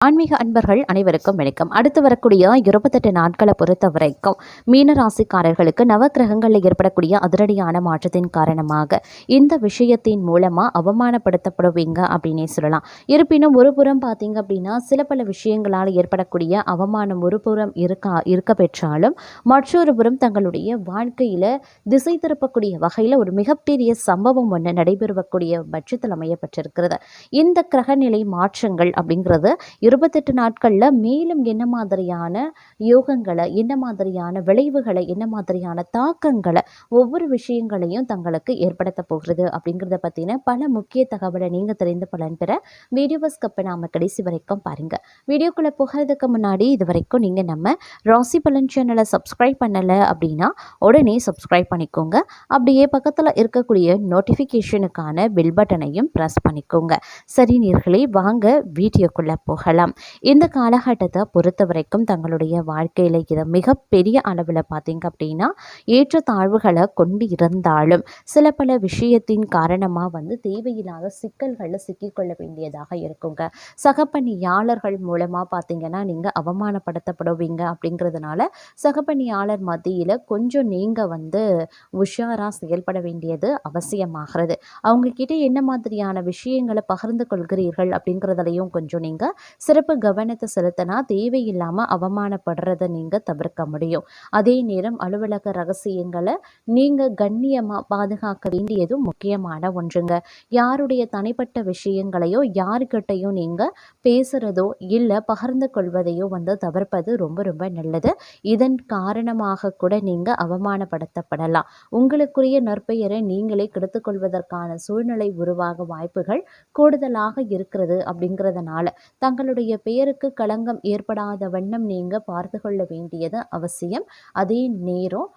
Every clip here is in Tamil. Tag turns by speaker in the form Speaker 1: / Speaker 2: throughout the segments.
Speaker 1: ஆன்மீக அன்பர்கள் அனைவருக்கும் வணக்கம். அடுத்து வரக்கூடிய இருபத்தெட்டு நாட்களை பொறுத்த வரைக்கும் மீனராசிக்காரர்களுக்கு நவக்கிரகங்களில் ஏற்படக்கூடிய அதிரடியான மாற்றத்தின் காரணமாக இந்த விஷயத்தின் மூலமாக அவமானப்படுத்தப்படுவீங்க அப்படின்னே சொல்லலாம். இருப்பினும் ஒரு புறம் பார்த்தீங்க அப்படின்னா சில பல விஷயங்களால் ஏற்படக்கூடிய அவமானம் ஒரு புறம் இருக்கா இருக்க பெற்றாலும் மற்றொரு புறம் தங்களுடைய வாழ்க்கையில் திசை திருப்பக்கூடிய வகையில் ஒரு மிகப்பெரிய சம்பவம் ஒன்று நடைபெறக்கூடிய பட்சத்தில் அமையப்பட்டிருக்கிறது. இந்த கிரகநிலை மாற்றங்கள் அப்படிங்கிறது இருபத்தெட்டு நாட்களில் மேலும் என்ன மாதிரியான யோகங்களை என்ன மாதிரியான விளைவுகளை என்ன மாதிரியான தாக்கங்களை ஒவ்வொரு விஷயங்களையும் தங்களுக்கு ஏற்படுத்த போகிறது அப்படிங்கிறத பற்றின பல முக்கிய தகவலை நீங்கள் தெரிந்து பலன் பெற வீடியோவை ஸ்கப்பை நாம் கடைசி வரைக்கும் பாருங்கள் வீடியோக்குள்ளே போகிறதுக்கு முன்னாடி இது வரைக்கும் நீங்கள் நம்ம ராசி பலன் சேனலை சப்ஸ்கிரைப் பண்ணலை அப்படின்னா உடனே சப்ஸ்கிரைப் பண்ணிக்கோங்க. அப்படியே பக்கத்தில் இருக்கக்கூடிய நோட்டிஃபிகேஷனுக்கான பில் பட்டனையும் ப்ரெஸ் பண்ணிக்கோங்க. சரி நீர்களே வாங்க வீடியோக்குள்ளே போகலாம். சொல்லலாம் இந்த காலகட்டத்தை பொறுத்த வரைக்கும் தங்களுடைய வாழ்க்கையில் இதை மிகப்பெரிய அளவில் பார்த்தீங்க அப்படின்னா ஏற்றத்தாழ்வுகளை கொண்டு இருந்தாலும் சில பல விஷயத்தின் காரணமாக வந்து தேவையில்லாத சிக்கல்களில் சிக்கிக்கொள்ள வேண்டியதாக இருக்குங்க. சகப்பணியாளர்கள் மூலமாக பார்த்தீங்கன்னா நீங்கள் அவமானப்படுத்தப்படுவீங்க அப்படிங்கிறதுனால சகப்பணியாளர் மத்தியில் கொஞ்சம் நீங்கள் வந்து உஷாராக செயல்பட வேண்டியது அவசியமாகிறது. அவங்கக்கிட்ட என்ன மாதிரியான விஷயங்களை பகிர்ந்து கொள்கிறீர்கள் அப்படிங்கிறதுலையும் கொஞ்சம் நீங்கள் சிறப்பு கவனத்தை செலுத்தினா தேவையில்லாமல் அவமானப்படுறதை நீங்கள் தவிர்க்க முடியும். அதே நேரம் அலுவலக ரகசியங்களை நீங்கள் கண்ணியமாக பாதுகாக்க வேண்டியதும் முக்கியமான ஒன்றுங்க. யாருடைய தனிப்பட்ட விஷயங்களையோ யாருக்கிட்டையும் நீங்கள் பேசுகிறதோ இல்லை பகிர்ந்து கொள்வதையோ வந்து தவிர்ப்பது ரொம்ப ரொம்ப நல்லது. இதன் காரணமாக கூட நீங்கள் அவமானப்படுத்தப்படலாம். உங்களுக்குரிய நற்பெயரை நீங்களே கெடுத்துக்கொள்வதற்கான சூழ்நிலை உருவாக வாய்ப்புகள் கூடுதலாக இருக்கிறது அப்படிங்கிறதுனால தங்களுடைய பெயருக்கு களங்கம் ஏற்படாத வண்ணம் நீங்கள் பார்த்து கொள்ள வேண்டியது அவசியம். அதே நேரம்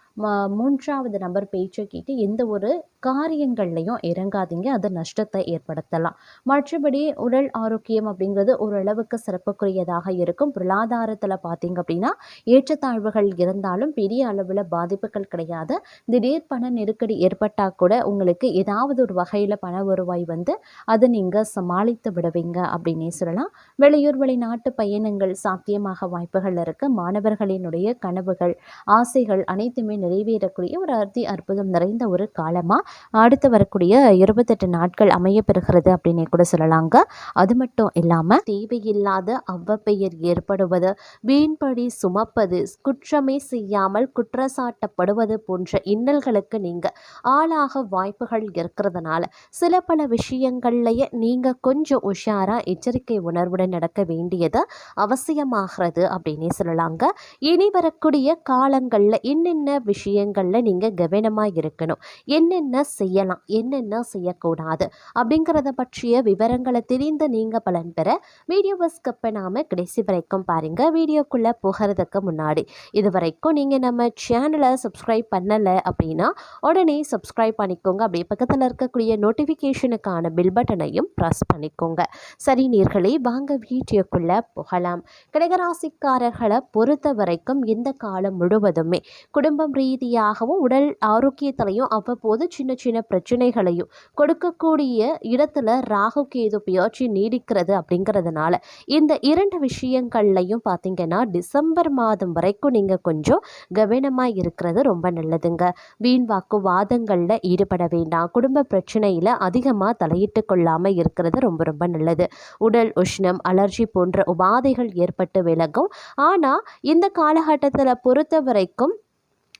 Speaker 1: மூன்றாவது நபர் பேச்சை கேட்டு எந்த ஒரு காரியங்கள்லையும் இறங்காதீங்க. அது நஷ்டத்தை ஏற்படுத்தலாம். மற்றபடி உடல் ஆரோக்கியம் அப்படிங்கிறது ஓரளவுக்கு சிறப்புக்குரியதாக இருக்கும். பொருளாதாரத்தில் பார்த்தீங்க அப்படின்னா ஏற்றத்தாழ்வுகள் இருந்தாலும் பெரிய அளவில் பாதிப்புகள் கிடையாது. திடீர் பண நெருக்கடி ஏற்பட்டால் கூட உங்களுக்கு ஏதாவது ஒரு வகையில் பண வருவாய் வந்து அதை நீங்கள் சமாளித்து விடுவீங்க அப்படின்னே சொல்லலாம். வெளியூர் வெளிநாட்டு பயணங்கள் சாத்தியமாக வாய்ப்புகள் இருக்குது மாணவர்களினுடைய கனவுகள் ஆசைகள் அனைத்துமே நிறைவேறக்கூடிய ஒரு அதி அற்புதம் நிறைந்த ஒரு காலமாக அடுத்து வரக்கூடிய இருபத்தெட்டு நாட்கள் அமையப்பெறுகிறது அப்படின்னே கூட சொல்லலாங்க. அது மட்டும் இல்லாமல் தேவையில்லாத அவ்வப்பெயர் ஏற்படுவது வீண்படி சுமப்பது குற்றமே செய்யாமல் குற்றச்சாட்டப்படுவது போன்ற இன்னல்களுக்கு நீங்கள் ஆளாக வாய்ப்புகள் இருக்கிறதுனால சில பல விஷயங்கள்லையே நீங்கள் கொஞ்சம் உஷாராக எச்சரிக்கை உணர்வுடன் நடக்க வேண்டியது அவசியமாகிறது அப்படின்னே சொல்லலாங்க. இனி வரக்கூடிய காலங்களில் என்னென்ன விஷயங்களில் நீங்கள் கவனமாக இருக்கணும். என்னென்ன செய்யலாம்? என்னென்ன செய்யக்கூடாது? அப்படிங்கிறத பற்றிய விவரங்களை தெரிந்து நீங்கள் பலன் பெற வீடியோவை ஸ்கிப் பண்ணாமல் கடைசி வரைக்கும் பாருங்கள் வீடியோக்குள்ளே போகிறதுக்கு முன்னாடி இது வரைக்கும் நீங்கள் நம்ம சேனலை சப்ஸ்கிரைப் பண்ணலை அப்படின்னா உடனே சப்ஸ்கிரைப் பண்ணிக்கோங்க. அப்படியே பக்கத்தில் இருக்கக்கூடிய நோட்டிஃபிகேஷனுக்கான பில் பட்டனையும் ப்ரெஸ் பண்ணிக்கோங்க. சரி நீர்களே வாங்க வீடியோக்குள்ளே போகலாம். கடகராசிக்காரர்களை பொறுத்த வரைக்கும் இந்த காலம் முழுவதுமே குடும்பம் ரீதியாகவும் உடல் ஆரோக்கியத்திலையும் அவ்வப்போது சின்ன சின்ன பிரச்சனைகளையும் கொடுக்கக்கூடிய இடத்துல ராகு கேது பியாட்சி நீடிக்கிறது அப்படிங்கிறதுனால இந்த இரண்டு விஷயங்கள்லையும் பார்த்தீங்கன்னா டிசம்பர் மாதம் வரைக்கும் நீங்கள் கொஞ்சம் கவனமாக இருக்கிறது ரொம்ப நல்லதுங்க. வீண் வாக்குவாதங்களில் ஈடுபட வேண்டாம். குடும்ப பிரச்சனையில் அதிகமாக தலையிட்டு கொள்ளாமல் இருக்கிறது ரொம்ப ரொம்ப நல்லது. உடல் உஷ்ணம் அலர்ஜி போன்ற உபாதைகள் ஏற்பட்டு விலகும். ஆனால் இந்த காலகட்டத்தில் பொறுத்த வரைக்கும்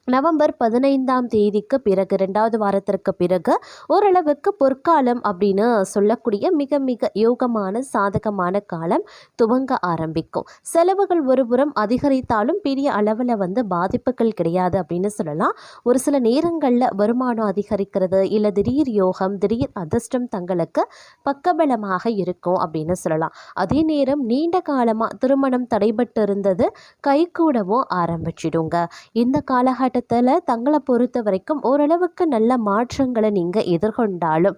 Speaker 1: நவம்பர் பதினைந்தாம் தேதிக்கு பிறகு ரெண்டாவது வாரத்திற்கு பிறகு ஓரளவுக்கு பொற்காலம் அப்படின்னு சொல்லக்கூடிய மிக மிக யோகமான சாதகமான காலம் துவங்க ஆரம்பிக்கும். செலவுகள் ஒருபுறம் அதிகரித்தாலும் பெரிய அளவில் வந்து பாதிப்புகள் கிடையாது அப்படின்னு சொல்லலாம். ஒரு சில நேரங்களில் வருமானம் அதிகரிக்கிறது இல்லை திடீர் யோகம் திடீர் அதிர்ஷ்டம் தங்களுக்கு பக்கபலமாக இருக்கும் அப்படின்னு சொல்லலாம். அதே நேரம் நீண்ட காலமாக திருமணம் தடைபட்டு இருந்தது கைகூடவும் ஆரம்பிச்சிடுங்க. இந்த காலகட்டம்
Speaker 2: காலகட்டத்தில் தங்களை பொறுத்த வரைக்கும் ஓரளவுக்கு நல்ல மாற்றங்களை நீங்கள் எதிர்கொண்டாலும்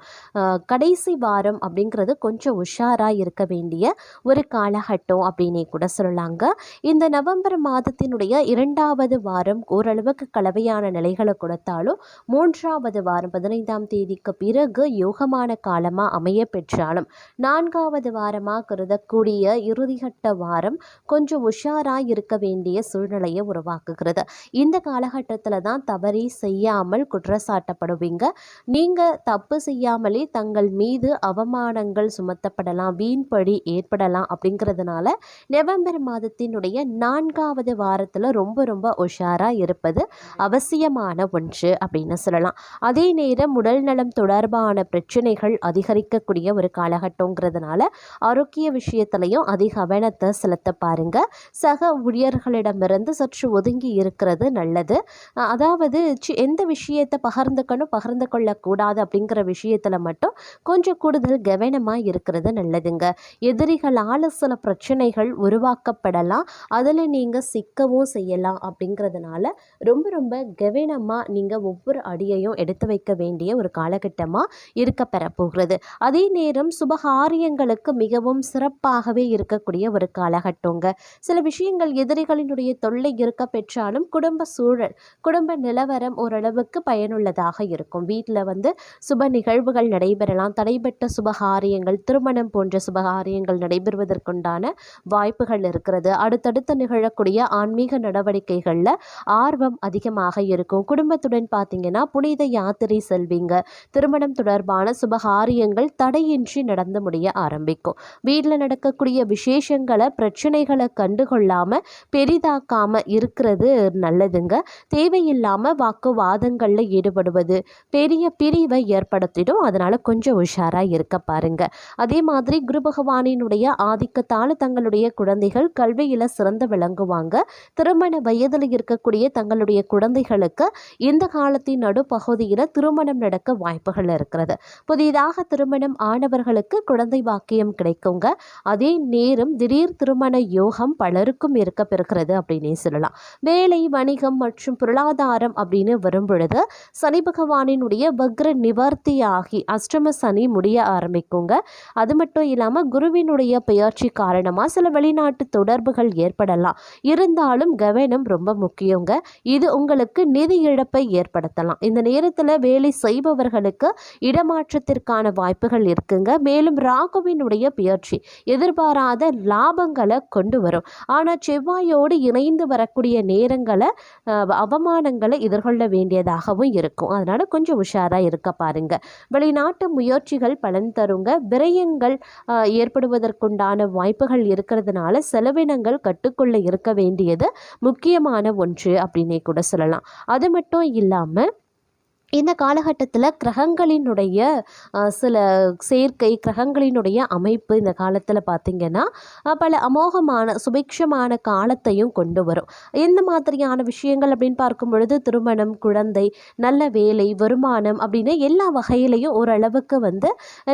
Speaker 2: கடைசி வாரம் அப்படிங்கிறது கொஞ்சம் உஷாராக இருக்க வேண்டிய ஒரு காலகட்டம் அப்படின்னே கூட சொல்லலாங்க. இந்த நவம்பர் மாதத்தினுடைய இரண்டாவது வாரம் ஓரளவுக்கு கலவையான நிலைகளை கொடுத்தாலும் மூன்றாவது வாரம் பதினைந்தாம் தேதிக்கு பிறகு யோகமான காலமாக அமைய பெற்றாலும் நான்காவது வாரமாக கருதக்கூடிய இறுதிகட்ட வாரம் கொஞ்சம் உஷாராக இருக்க வேண்டிய சூழ்நிலையை உருவாக்குகிறது. இந்த காலகட்டம் காலகட்டத்தில் தான் தவறி செய்யாமல் குற்றச்சாட்டப்படுவீங்க. நீங்கள் தப்பு செய்யாமலே தங்கள் மீது அவமானங்கள் சுமத்தப்படலாம் வீண்படி ஏற்படலாம் அப்படிங்கிறதுனால நவம்பர் மாதத்தினுடைய நான்காவது வாரத்தில் ரொம்ப ரொம்ப உஷாராக இருப்பது அவசியமான ஒன்று அப்படின்னு சொல்லலாம். அதே நேரம் உடல் நலம் தொடர்பான பிரச்சனைகள் அதிகரிக்கக்கூடிய ஒரு காலகட்டங்கிறதுனால ஆரோக்கிய விஷயத்திலையும் அதிக கவனத்தை செலுத்த பாருங்க. சக ஊழியர்களிடமிருந்து சற்று ஒதுங்கி இருக்கிறது நல்லது. அதாவது சி- எந்த விஷயத்தை பகிர்ந்துக்கணும் பகிர்ந்து கொள்ளக்கூடாது அப்படிங்கிற விஷயத்தில் மட்டும் கொஞ்சம் கூடுதல் கவனமாக இருக்கிறது நல்லதுங்க. எதிரிகளால் சில பிரச்சனைகள் உருவாக்கப்படலாம். அதில் நீங்கள் சிக்கவும் செய்யலாம் அப்படிங்கிறதுனால ரொம்ப ரொம்ப கவனமாக நீங்கள் ஒவ்வொரு அடியையும் எடுத்து வைக்க வேண்டிய ஒரு காலகட்டமாக இருக்க பெறப்போகிறது அதே நேரம் சுபகாரியங்களுக்கு மிகவும் சிறப்பாகவே இருக்கக்கூடிய ஒரு காலகட்டங்க. சில விஷயங்கள் எதிரிகளினுடைய தொல்லை இருக்க பெற்றாலும் குடும்ப சூழல் குடும்ப நிலவரம் ஓரளவுக்கு பயனுள்ளதாக இருக்கும். வீட்டில் வந்து சுப நிகழ்வுகள் நடைபெறலாம். தடைபட்ட சுபகாரியங்கள் திருமணம் போன்ற சுபகாரியங்கள் நடைபெறுவதற்குண்டான வாய்ப்புகள் இருக்கிறது. அடுத்தடுத்து நிகழக்கூடிய ஆன்மீக நடவடிக்கைகளில் ஆர்வம் அதிகமாக இருக்கும். குடும்பத்துடன் பார்த்தீங்கன்னா புனித யாத்திரை செல்வீங்க. திருமணம் தொடர்பான சுபகாரியங்கள் தடையின்றி நடந்து முடிய ஆரம்பிக்கும். வீட்டில் நடக்கக்கூடிய விசேஷங்களை பிரச்சனைகளை கண்டுகொள்ளாம பெரிதாக்காம இருக்கிறது நல்லதுங்க. தேவையில்லாமல் வாக்குவாதங்களில் ஈடுபடுவது. பெரிய பிரிவை ஏற்படுத்திடும். அதனால் கொஞ்சம் உஷாராக இருக்க பாருங்க. அதே மாதிரி குரு பகவானினுடைய ஆதிக்கத்தால் தங்களுடைய குழந்தைகள் கல்வியில் சிறந்து விளங்குவாங்க. திருமண வயதில் இருக்கக்கூடிய தங்களுடைய குழந்தைகளுக்கு இந்த காலத்தின் நடுப்பகுதியில் திருமணம் நடக்க வாய்ப்புகள் இருக்கிறது. புதிதாக திருமணம் ஆனவர்களுக்கு குழந்தை பாக்கியம் கிடைக்குங்க. அதே நேரம் திடீர் திருமண யோகம் பலருக்கும் இருக்க பெறுகிறது அப்படின்னே சொல்லலாம். வேலை வணிகம் மற்றும் பொருளாதாரம் அப்படின்னு வரும் பொழுது சனி பகவானினுடைய வக்ர நிவர்த்தியாகி அஷ்டம சனி முடிய ஆரம்பிக்குங்க. அது மட்டும் இல்லாமல் குருவினுடைய பெயர்ச்சி காரணமாக சில வெளிநாட்டு தொடர்புகள் ஏற்படலாம். இருந்தாலும் கவனம் ரொம்ப முக்கியங்க. இது உங்களுக்கு நிதி இழப்பை ஏற்படுத்தலாம். இந்த நேரத்தில் வேலை செய்பவர்களுக்கு இடமாற்றத்திற்கான வாய்ப்புகள் இருக்குங்க. மேலும் ராகுவினுடைய பெயர்ச்சி எதிர்பாராத லாபங்களை கொண்டு வரும். ஆனால் செவ்வாயோடு இணைந்து வரக்கூடிய நேரங்களை அவ அவமானங்களை எதிர்கொள்ள வேண்டியதாகவும் இருக்கும். அதனால் கொஞ்சம் உஷாராக இருக்க பாருங்கள் வெளிநாட்டு முயற்சிகள் பலன் தருங்க. விரயங்கள் ஏற்படுவதற்குண்டான வாய்ப்புகள் இருக்கிறதுனால செலவினங்கள் கட்டுக்குள்ளே இருக்க வேண்டியது முக்கியமான ஒன்று அப்படின்னே கூட சொல்லலாம். அது மட்டும் இல்லாமல் இந்த காலகட்டத்தில் கிரகங்களினுடைய சில சேர்க்கை கிரகங்களினுடைய அமைப்பு இந்த காலத்தில் பார்த்திங்கன்னா பல அமோகமான சுபிக்ஷமான காலத்தையும் கொண்டு வரும். எந்த மாதிரியான விஷயங்கள் அப்படின்னு பார்க்கும் பொழுது திருமணம் குழந்தை நல்ல வேலை வருமானம் அப்படின்னு எல்லா வகையிலையும் ஓரளவுக்கு வந்து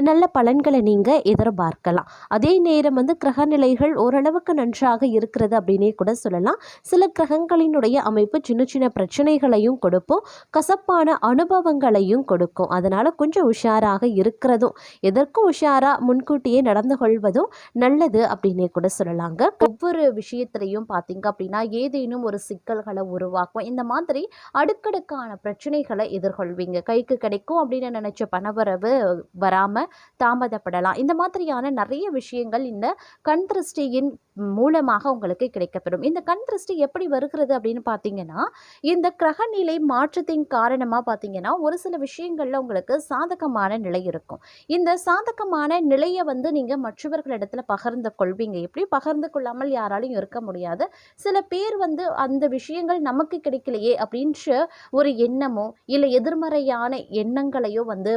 Speaker 2: நல்ல பலன்களை நீங்கள் எதிர்பார்க்கலாம். அதே நேரம் வந்து கிரகநிலைகள் ஓரளவுக்கு நன்றாக இருக்கிறது அப்படின்னே கூட சொல்லலாம். சில கிரகங்களினுடைய அமைப்பு சின்ன சின்ன பிரச்சனைகளையும் கொடுப்போம். கசப்பான அனுபவங்களையும் கொடுக்கும். அதனால் கொஞ்சம் உஷாராக இருக்கிறதும் எதற்கும் உஷாராக முன்கூட்டியே நடந்து கொள்வதும் நல்லது அப்படின்னே கூட சொல்லலாங்க. ஒவ்வொரு விஷயத்திலையும் பார்த்தீங்க அப்படின்னா ஏதேனும் ஒரு சிக்கல்களை உருவாக்கும். இந்த மாதிரி அடுக்கடுக்கான பிரச்சனைகளை எதிர்கொள்வீங்க. கைக்கு கிடைக்கும் அப்படின்னு நினச்ச பணவரவு வராமல் தாமதப்படலாம். இந்த மாதிரியான நிறைய விஷயங்கள் இந்த கண் திருஷ்டியின் மூலமாக உங்களுக்கு கிடைக்கப்பெறும். இந்த கண் திருஷ்டி எப்படி வருகிறது அப்படின்னு பார்த்தீங்கன்னா இந்த கிரகநிலை மாற்றத்தின் காரணமாக பார்த்தீங்கன்னா ஒரு சில விஷயங்களில் உங்களுக்கு சாதகமான நிலை இருக்கும். இந்த சாதகமான நிலையை வந்து நீங்கள் மற்றவர்களிடத்தில் பகிர்ந்து கொள்வீங்க. எப்படி? பகிர்ந்து கொள்ளாமல் யாராலையும் இருக்க முடியாது. சில பேர் வந்து அந்த விஷயங்கள் நமக்கு கிடைக்கலையே அப்படின்ற ஒரு எண்ணமோ இல்லை எதிர்மறையான எண்ணங்களையோ வந்து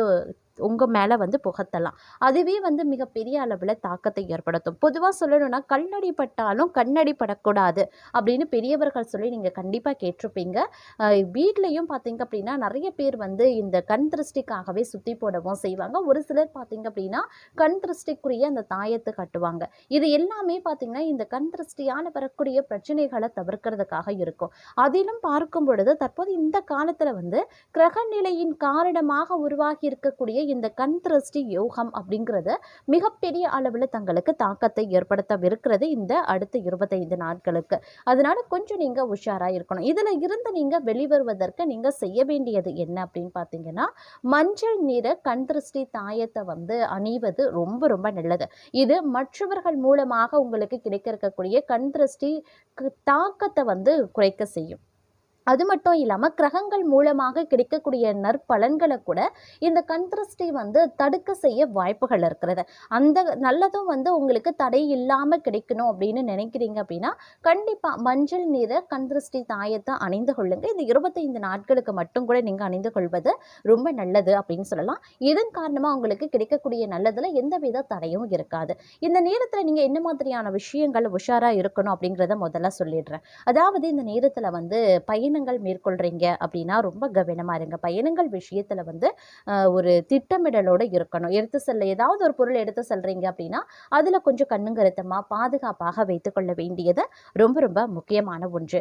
Speaker 1: உங்கள் மேலே வந்து புகத்தலாம். அதுவே வந்து மிகப்பெரிய அளவில் தாக்கத்தை ஏற்படுத்தும். பொதுவாக சொல்லணும்னா கல்லடி பட்டாலும் கண்ணடி படக்கூடாது அப்படின்னு பெரியவர்கள் சொல்லி நீங்கள் கண்டிப்பாக கேட்டிருப்பீங்க. வீட்லேயும் பார்த்தீங்க அப்படின்னா நிறைய பேர் வந்து இந்த கண் திருஷ்டிக்காகவே சுற்றி போடவும் செய்வாங்க. ஒரு சிலர் பார்த்தீங்க அப்படின்னா கண் திருஷ்டிக்குரிய அந்த தாயத்தை கட்டுவாங்க. இது எல்லாமே பார்த்தீங்கன்னா இந்த கண் திருஷ்டியால் வரக்கூடிய பிரச்சனைகளை தவிர்க்கிறதுக்காக இருக்கும். அதிலும் பார்க்கும் பொழுது தற்போது இந்த காலத்தில் வந்து கிரக நிலையின் காரணமாக உருவாகி இருக்கக்கூடிய இந்த கண் திருஷ்டி யோகம் அப்படிங்கிறது மிகப்பெரிய அளவில் தங்களுக்கு தாக்கத்தை ஏற்படுத்தவிருக்கிறது இந்த அடுத்த இருபத்தைந்து நாட்களுக்கு. அதனால கொஞ்சம் நீங்கள் உஷாராக இருக்கணும். இதில் இருந்து நீங்கள் வெளிவருவதற்கு நீங்கள் செய்ய வேண்டியது என்ன அப்படின்னு பார்த்தீங்கன்னா மஞ்சள் நிற கண் திருஷ்டி தாயத்தை வந்து அணிவது ரொம்ப ரொம்ப நல்லது. இது மற்றவர்கள் மூலமாக உங்களுக்கு கிடைக்க இருக்கக்கூடிய கண் திருஷ்டி தாக்கத்தை வந்து குறைக்க செய்யும். அது மட்டும் இல்லாமல் கிரகங்கள் மூலமாக கிடைக்கக்கூடிய நற்பலன்களை கூட இந்த கண் திருஷ்டி வந்து தடுக்க செய்ய வாய்ப்புகள் இருக்கிறது. அந்த நல்லதும் வந்து உங்களுக்கு தடை இல்லாமல் கிடைக்கணும் அப்படின்னு நினைக்கிறீங்க அப்படின்னா கண்டிப்பாக மஞ்சள் நிற கண் திருஷ்டி தாயத்தை அணிந்து கொள்ளுங்க. இந்த இருபத்தைந்து நாட்களுக்கு மட்டும் கூட நீங்கள் அணிந்து கொள்வது ரொம்ப நல்லது அப்படின்னு சொல்லலாம். இதன் காரணமாக உங்களுக்கு கிடைக்கக்கூடிய நல்லதில் எந்தவித தடையும் இருக்காது. இந்த நேரத்தில் நீங்கள் என்ன மாதிரியான விஷயங்கள் உஷாராக இருக்கணும் அப்படிங்கிறத முதல்ல சொல்லிடுறேன். அதாவது இந்த நேரத்தில் வந்து பயணங்கள் மேற்கொள்கிறீங்க அப்படின்னா ரொம்ப கவனமாக இருங்க. பயணங்கள் விஷயத்தில் வந்து ஒரு திட்டமிடலோடு இருக்கணும். எடுத்து செல்ல ஏதாவது ஒரு பொருள் எடுத்து செல்றீங்க அப்படின்னா அதில் கொஞ்சம் கண்ணுங்கருத்தமாக பாதுகாப்பாக வைத்துக்கொள்ள வேண்டியது ரொம்ப ரொம்ப முக்கியமான ஒன்று.